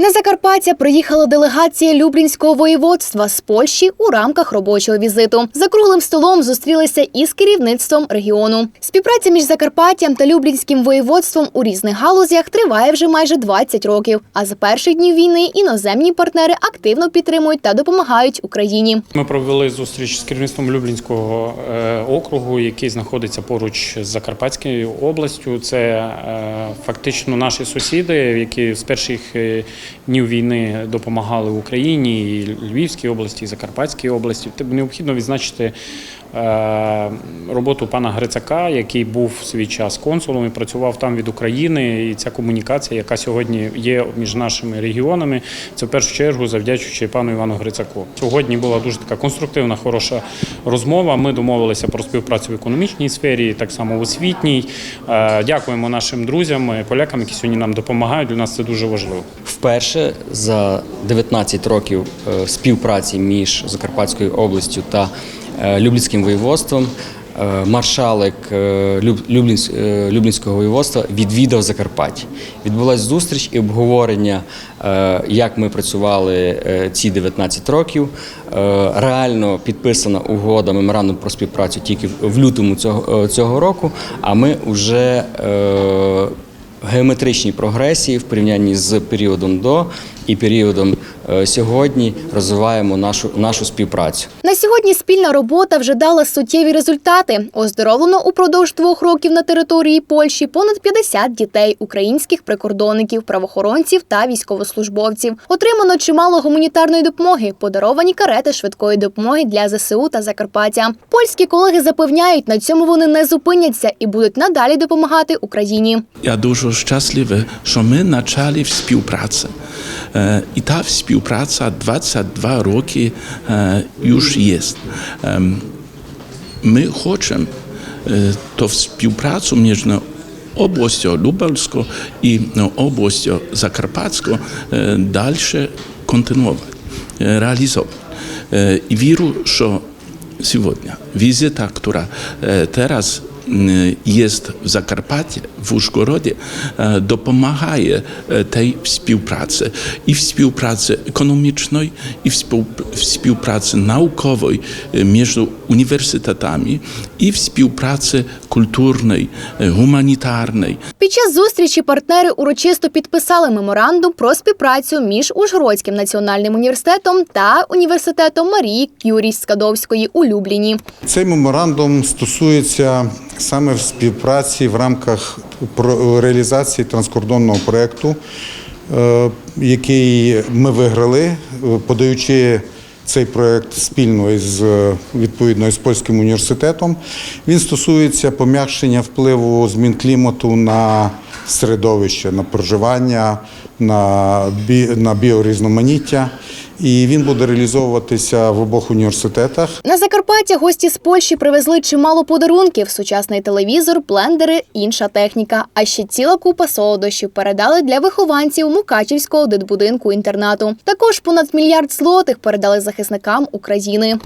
На Закарпаття приїхала делегація Люблінського воєводства з Польщі у рамках робочого візиту. За круглим столом зустрілися із керівництвом регіону. Співпраця між Закарпаттям та Люблінським воєводством у різних галузях триває вже майже 20 років. А з перших днів війни іноземні партнери активно підтримують та допомагають Україні. Ми провели зустріч з керівництвом Люблінського е, округу, який знаходиться поруч з Закарпатською областю. Це е, фактично наші сусіди, які з перших е, днів війни допомагали Україні, і Львівській області, і Закарпатській області. Тобто необхідно відзначити роботу пана Грицака, який був в свій час консулом і працював там від України. І ця комунікація, яка сьогодні є між нашими регіонами, це в першу чергу завдячуючи пану Івану Грицаку. Сьогодні була дуже така конструктивна, хороша розмова. Ми домовилися про співпрацю в економічній сфері, так само в освітній. Е, Дякуємо нашим друзям, е, полякам, які сьогодні нам допомагають. Для нас це дуже важливо. Вперше за 19 років е, співпраці між Закарпатською областю та е, Люблінським воєводством е, маршалик е, Люб- Люблінсь- е, Люблінського воєводства відвідав Закарпаття. Відбулася зустріч і обговорення, е, як ми працювали е, ці 19 років. Е, Реально підписана угода меморандум про співпрацю тільки в лютому цього, е, цього року. А ми вже е, геометричній прогресії в порівнянні з періодом до і періодом е, сьогодні розвиваємо нашу нашу співпрацю. На сьогодні спільна робота вже дала суттєві результати. Оздоровлено упродовж двох років на території Польщі понад 50 дітей українських прикордонників, правоохоронців та військовослужбовців. Отримано чимало гуманітарної допомоги, подаровані карети швидкої допомоги для ЗСУ та Закарпаття. Польські колеги запевняють, на цьому вони не зупиняться і будуть надалі допомагати Україні. Я дуже щасливий, що ми почали співпрацю. Е, І та співпраця 22 роки е, już jest. Em, My хочемо е, ту співпрацю між областю Лубельською і ну, областю Закарпатською е, далі континувати, е, реалізовувати. Е, І вірю, що сьогодні візита, яка е, teraz м, jest w Zakarpacie, w Użgorodzie, e, dopomagaje e, tej współpracy i współpracy ekonomicznej, i współ- współpracy naukowej e, między uniwersytetami, i współpracy kulturnej, e, humanitarnej. Під час зустрічі партнери урочисто підписали меморандум про співпрацю між Ужгородським національним університетом та університетом Марії Кюрій Скадовської у Любліні. Цей меморандум стосується саме в співпраці в рамках реалізації транскордонного проєкту, е, який ми виграли, е, подаючи цей проєкт спільно із е, відповідно із польським університетом. Він стосується пом'якшення впливу змін клімату на середовище, на проживання, на, бі, на біорізноманіття. І він буде реалізовуватися в обох університетах. На Закарпаття гості з Польщі привезли чимало подарунків: сучасний телевізор, блендери, інша техніка. А ще ціла купа солодощів передали для вихованців Мукачівського дитбудинку інтернату. Також понад мільярд злотих передали захисникам України.